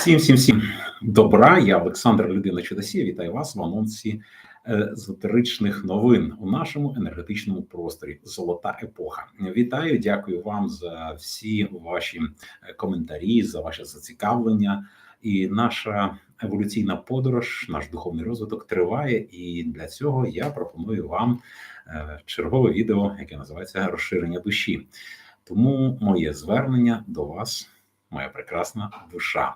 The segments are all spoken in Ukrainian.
Всім, всім, всім добра. Я Олександр Людина Чудосія. Вітаю вас в анонсі езотеричних новин у нашому енергетичному просторі. Золота епоха. Вітаю, дякую вам за всі ваші е, коментарі, за ваше зацікавлення. І наша еволюційна подорож, наш духовний розвиток триває. І для цього я пропоную вам е, чергове відео, яке називається Розширення душі. Тому моє звернення до вас моя прекрасна душа.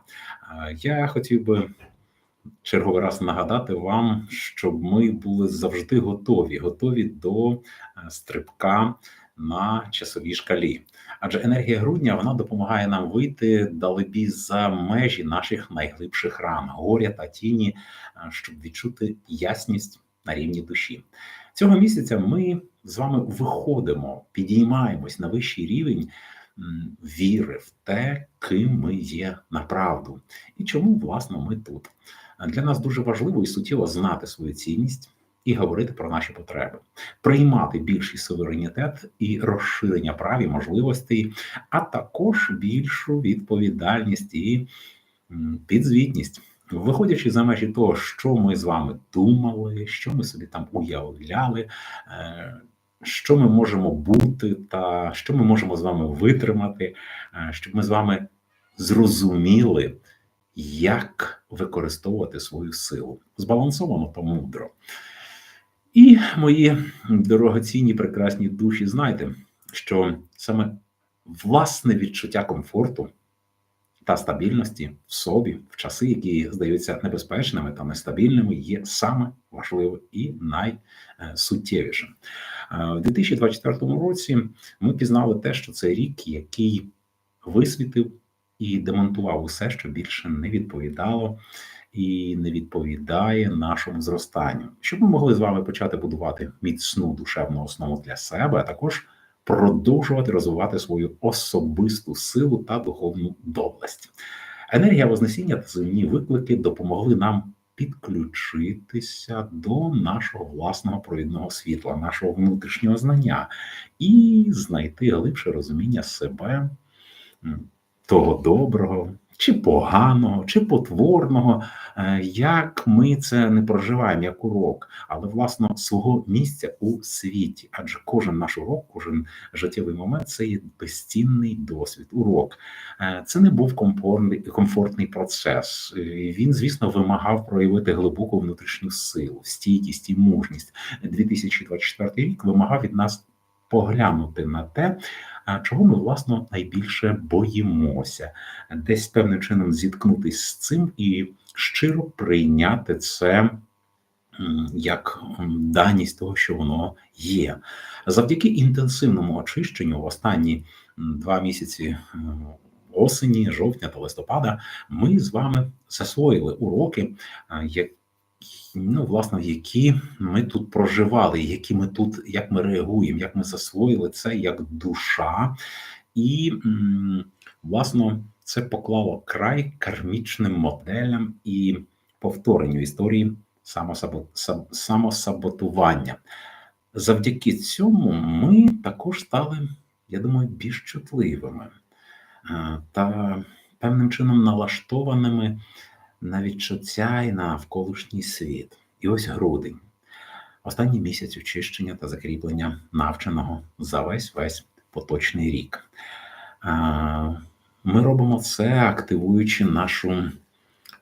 Я хотів би черговий раз нагадати вам, щоб ми були завжди готові, готові до е, стрибка на часовій шкалі. Адже енергія грудня вона допомагає нам вийти далебі за межі наших найглибших ран, горя та тіні, е, щоб відчути ясність на рівні душі. Цього місяця ми з вами виходимо, підіймаємось на вищий рівень віри в те, ким ми є направду, і чому власне ми тут. Для нас дуже важливо і суттєво знати свою цінність і говорити про наші потреби, приймати більший суверенітет і розширення прав і можливостей, а також більшу відповідальність і підзвітність. Виходячи за межі того, що ми з вами думали, що ми собі там уявляли, е, що ми можемо бути, та що ми можемо з вами витримати, е, щоб ми з вами зрозуміли, як використовувати свою силу збалансовано та мудро. І мої дорогоцінні прекрасні душі, знайте, що саме власне відчуття комфорту та стабільності в собі в часи, які здаються небезпечними та нестабільними, є саме важливим і найсуттєвішим. У 2024 році ми пізнали те, що це рік, який висвітив і демонтував усе, що більше не відповідало. І не відповідає нашому зростанню, щоб ми могли з вами почати будувати міцну душевну основу для себе, а також продовжувати розвивати свою особисту силу та духовну доблесть. Енергія Вознесіння та земні виклики допомогли нам підключитися до нашого власного провідного світла, нашого внутрішнього знання і знайти глибше розуміння себе, того доброго чи поганого, чи потворного, е, як ми це не проживаємо як урок, але власне свого місця у світі. Адже кожен наш урок, кожен життєвий момент це є безцінний досвід. Урок е, це не був комфортний комфортний процес. Він, звісно, вимагав проявити глибоку внутрішню силу, стійкість і мужність. 2024 рік вимагав від нас поглянути на те чого ми власно найбільше боїмося, десь певним чином зіткнутися з цим і щиро прийняти це. Як даність того, що воно є, завдяки інтенсивному очищенню в останні два місяці осені, жовтня та листопада, ми з вами засвоїли уроки, ну, власне, які ми тут проживали, які ми тут, як ми реагуємо, як ми засвоїли це як душа, і власне це поклало край кармічним моделям і повторенню історії самосаботування. Завдяки цьому ми також стали, я думаю, більш чутливими е, та певним чином налаштованими на відчуття і навколишній світ. І ось грудень, останній місяць очищення та закріплення навченого за весь весь поточний рік. Ми робимо це, активуючи нашу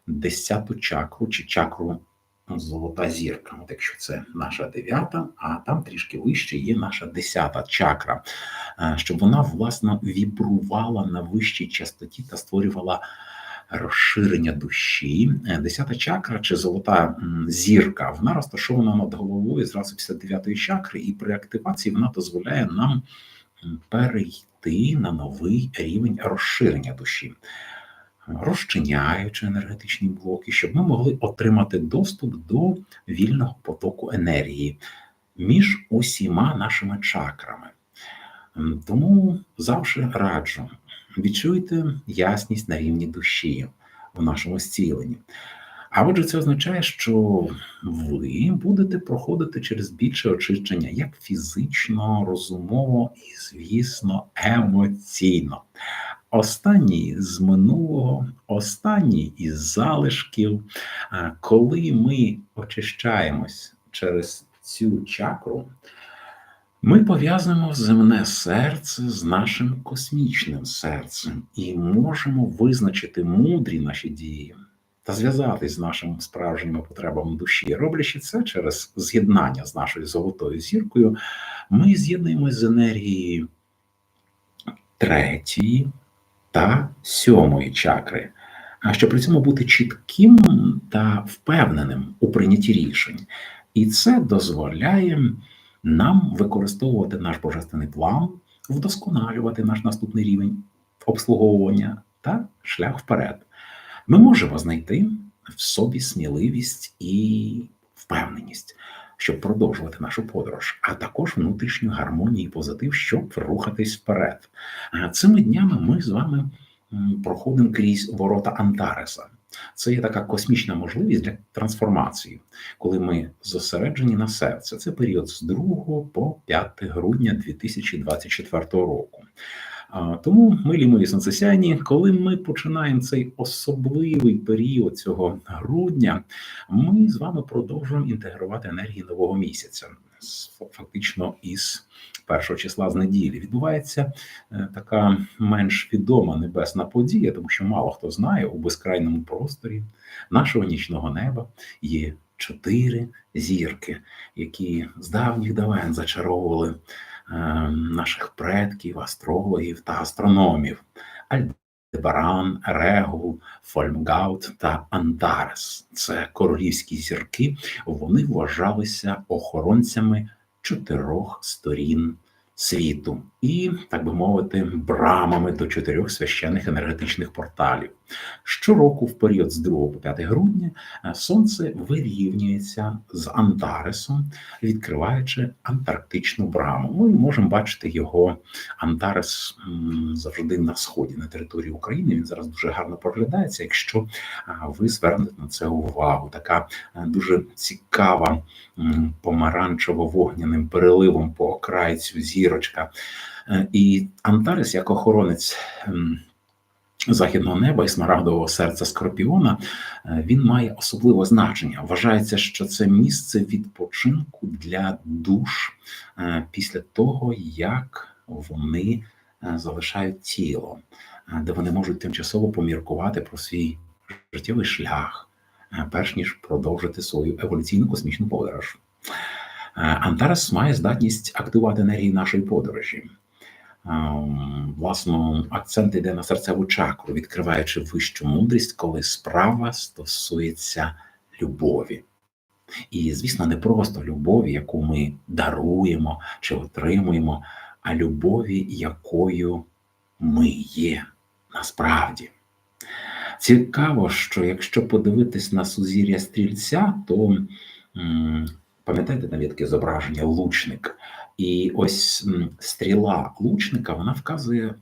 десяту чакру чи чакру золота зірка. От якщо це наша дев'ята, а там трішки вище є наша десята чакра, щоб вона власне вібрувала на вищій частоті та створювала розширення душі. Е, десята чакра чи золота зірка, вона розташована над головою зразу після дев'ятої чакри, і при активації вона дозволяє нам перейти на новий рівень розширення душі. Розчиняючи енергетичні блоки, щоб ми могли отримати доступ до вільного потоку енергії між усіма нашими чакрами. Тому завжди раджу відчуйте ясність на рівні душі у нашому зціленні. А отже, це означає, що ви будете проходити через більше очищення як фізично, розумово і, звісно, емоційно. останній з минулого, останній із залишків. Коли ми очищаємось через цю чакру, ми пов'язуємо земне серце з нашим космічним серцем і можемо визначити мудрі наші дії та зв'язатись з нашими справжніми потребами душі. Роблячи це через з'єднання з нашою золотою зіркою, ми з'єднуємось з енергією третьої та сьомої чакри. А щоб при цьому бути чітким та впевненим у прийнятті рішень, і це дозволяє нам використовувати наш божественний план, вдосконалювати наш наступний рівень обслуговування та шлях вперед. Ми можемо знайти в собі сміливість і впевненість, щоб продовжувати нашу подорож, а також внутрішню гармонію і позитив, щоб рухатись вперед. Цими днями ми з вами проходимо крізь ворота Антареса. Це є така космічна можливість для трансформації, коли ми зосереджені на серце. Це період з 2 по 5 грудня 2024 року. Тому, милі мої сонцесяні, коли ми починаємо цей особливий період цього грудня, ми з вами продовжуємо інтегрувати енергії нового місяця, фактично із першого числа з неділі. Відбувається е, така менш відома небесна подія, тому що мало хто знає у безкрайному просторі нашого нічного неба є чотири зірки, які з давніх давен зачаровували. Е, наших предків, астрологів та астрономів Альдебаран, Регул, Фольмгаут та Антарес. Це королівські зірки. Вони вважалися охоронцями чотирьох сторін світу і, так би мовити, брамами до чотирьох священних енергетичних порталів. Щороку, в період з 2 по 5 грудня, е, сонце вирівнюється з Антаресом, відкриваючи Антарктичну браму. Ми можемо бачити його Антарес завжди на сході на території України. Він зараз дуже гарно проглядається. Якщо е, ви звернете на це увагу, така е, дуже цікава помаранчево-вогняним переливом по окрайцю зірочка. І Антарес, як охоронець західного неба і смарагдового серця Скорпіона, е, він має особливе значення. Вважається, що це місце відпочинку для душ е, після того, як вони е, залишають тіло, де вони можуть тимчасово поміркувати про свій життєвий шлях, перш ніж продовжити свою еволюційну космічну подорож. Антарес має здатність активувати енергії нашої подорожі. Власно, акцент йде на серцеву чакру, відкриваючи вищу мудрість, коли справа стосується любові. І, звісно, не просто любові, яку ми даруємо чи отримуємо, а любові, якою ми є насправді. Цікаво, що якщо подивитись на сузір'я стрільця, то пам'ятаєте навіть таке зображення лучник. І ось стріла лучника вона вказує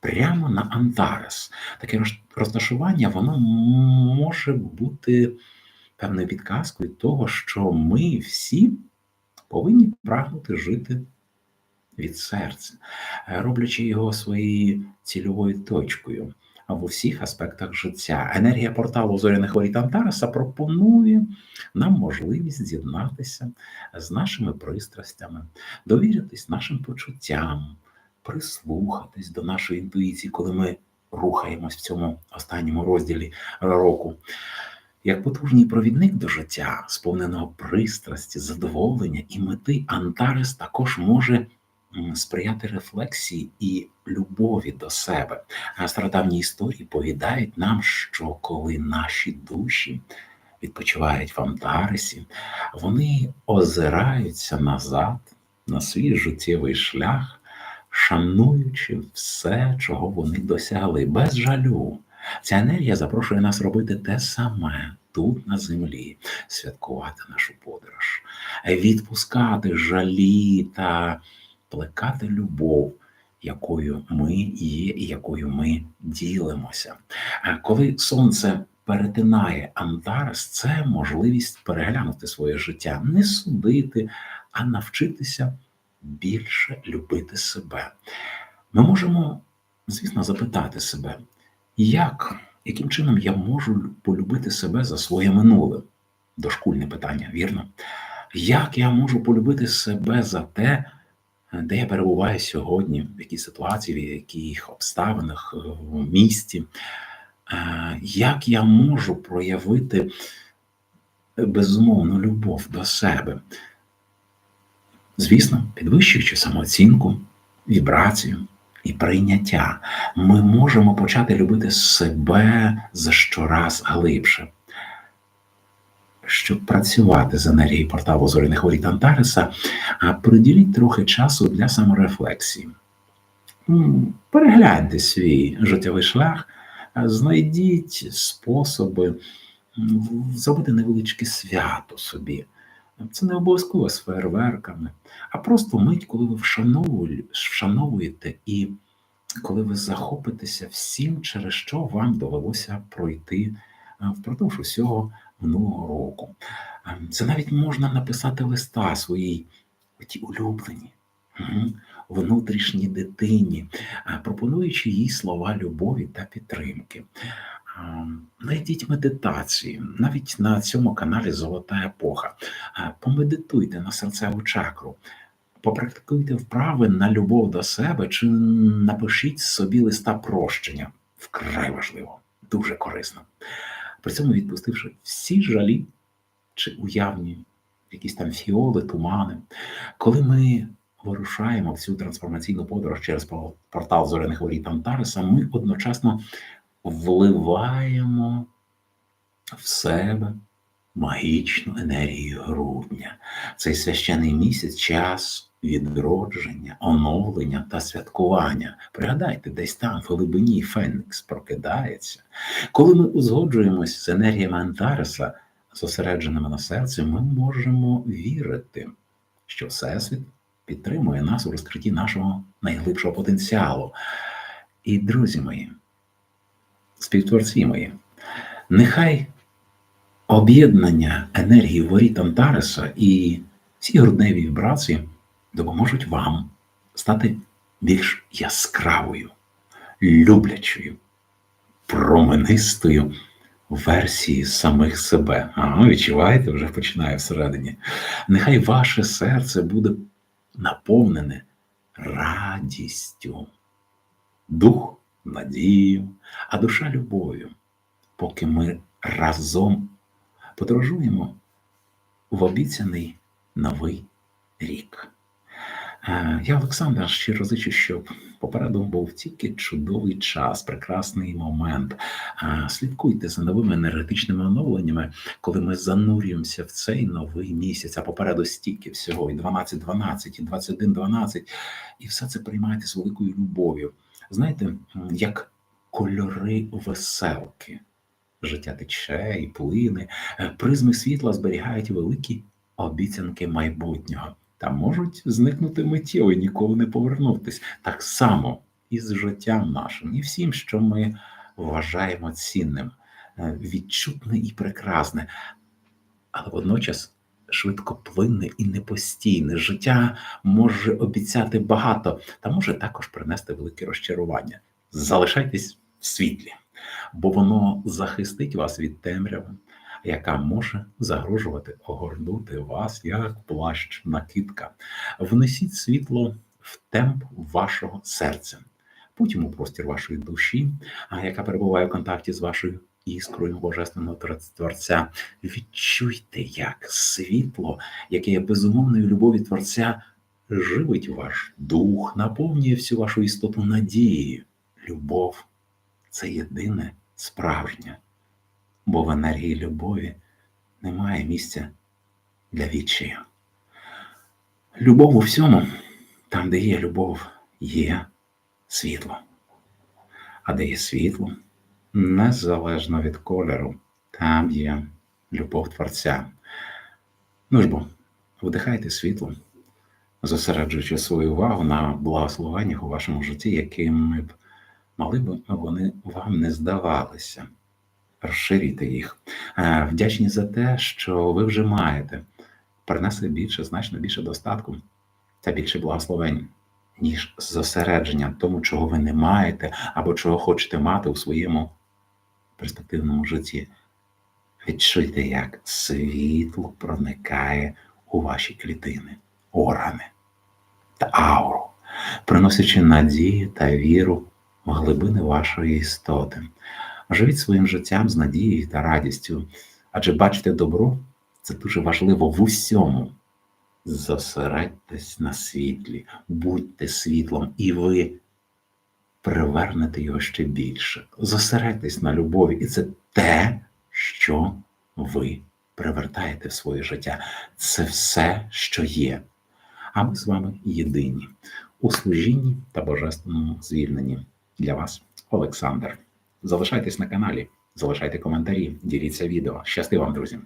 прямо на Антарес. Таке розташування воно може бути певною підказкою того, що ми всі повинні прагнути жити від серця, роблячи його своєю цільовою точкою в усіх аспектах життя. Енергія порталу зоряних воріт Антараса пропонує нам можливість з'єднатися з нашими пристрастями, довіритись нашим почуттям, прислухатись до нашої інтуїції, коли ми рухаємось в цьому останньому розділі року. Як потужний провідник до життя, сповненого пристрасті, задоволення і мети, Антарес також може сприяти рефлексії і любові до себе. Стародавні історії повідають нам, що коли наші душі відпочивають в Антаресі, вони озираються назад на свій життєвий шлях, шануючи все, чого вони досягли, без жалю. Ця енергія запрошує нас робити те саме тут, на землі, святкувати нашу подорож, відпускати жалі та плекати любов, якою ми є і якою ми ділимося. Коли сонце перетинає Антарес, це можливість переглянути своє життя, не судити, а навчитися більше любити себе. Ми можемо звісно, запитати себе, як, яким чином я можу полюбити себе за своє минуле? Дошкульне питання, вірно? Як я можу полюбити себе за те, де я перебуваю сьогодні, в якій ситуації, в яких обставинах, в місті? Е, як я можу проявити безумовну любов до себе? Звісно, підвищуючи самооцінку, вібрацію і прийняття, ми можемо почати любити себе за щораз глибше. Щоб працювати з енергією порталу зоряних воріт Антареса, приділіть трохи часу для саморефлексії. Перегляньте свій життєвий шлях, знайдіть способи зробити невеличке свято собі. Це не обов'язково з фейерверками, а просто мить, коли ви вшановуєте і коли ви захопитеся всім, через що вам довелося пройти впродовж усього минулого року. Це навіть можна написати листа своїй тій улюбленій, внутрішній дитині, пропонуючи їй слова любові та підтримки. Найдіть медитації, навіть на цьому каналі Золота епоха. Помедитуйте на серцеву чакру, попрактикуйте вправи на любов до себе чи напишіть собі листа прощення. Вкрай важливо, дуже корисно. При цьому відпустивши всі жалі чи уявні, якісь там фіоли, тумани, коли ми вирушаємо в цю трансформаційну подорож через портал зоряних воріт Антареса, ми одночасно вливаємо в себе магічну енергію грудня. Цей священий місяць час відродження, оновлення та святкування. Пригадайте, десь там, в глибині Фенікс прокидається. Коли ми узгоджуємось з енергіями Антареса, зосередженими на серці, ми можемо вірити, що Всесвіт підтримує нас у розкритті нашого найглибшого потенціалу. І, друзі мої, співтворці мої, нехай об'єднання енергії воріт Антареса і всі грудневі вібрації допоможуть вам стати більш яскравою, люблячою, променистою версією самих себе. Ага, відчуваєте, вже починає всередині. Нехай ваше серце буде наповнене радістю, дух надією, а душа любов'ю, поки ми разом подорожуємо в обіцяний новий рік. Е, я Олександр щиро зичу, щоб попереду був тільки чудовий час, прекрасний момент. Е, слідкуйте за новими енергетичними оновленнями, коли ми занурюємося в цей новий місяць, а попереду стільки всього, і 12-12, і 21-12, і все це приймайте з великою любов'ю. Знаєте, як кольори веселки. Життя тече і плине, е, призми світла зберігають великі обіцянки майбутнього та можуть зникнути миттєво і ніколи не повернутись. Так само і з життям нашим, і всім, що ми вважаємо цінним, е, відчутне і прекрасне, але водночас швидкоплинне і непостійне. Життя може обіцяти багато, та може також принести велике розчарування. Залишайтесь в світлі, бо воно захистить вас від темряви яка може загрожувати огорнути вас як плащ накидка. Внесіть світло в темп вашого серця, потім у простір вашої душі, яка перебуває в контакті з вашою іскрою Божественного Творця. Відчуйте, як світло, яке є безумовною любові Творця, живить ваш дух, наповнює всю вашу істоту надії. Любов це єдине справжнє бо в енергії любові немає місця для відчаю. Любов у всьому, там, де є любов, є світло. А де є світло, незалежно від кольору, там є любов Творця. Ну ж бо, вдихайте світло, зосереджуючи свою увагу на благословеннях у вашому житті, якими б мали б вони вам не здавалися розширюйте їх. Е, вдячні за те, що ви вже маєте. Принесли більше, значно більше достатку та більше благословень. ніж зосередження тому, чого ви не маєте або чого хочете мати у своєму перспективному житті. Відчуйте, як світло проникає у ваші клітини, органи та ауру, приносячи надію та віру в глибини вашої істоти. Живіть своїм життям з надією та радістю, адже бачите добро це дуже важливо в усьому. Зосередьтесь на світлі, будьте світлом, і ви привернете його ще більше. Зосередьтесь на любові, і це те, що ви привертаєте в своє життя. Це все, що є. А ми з вами єдині у служінні та божественному звільненні. Для вас, Олександр. Залишайтесь на каналі, залишайте коментарі, діліться відео. Щасти вам, друзі!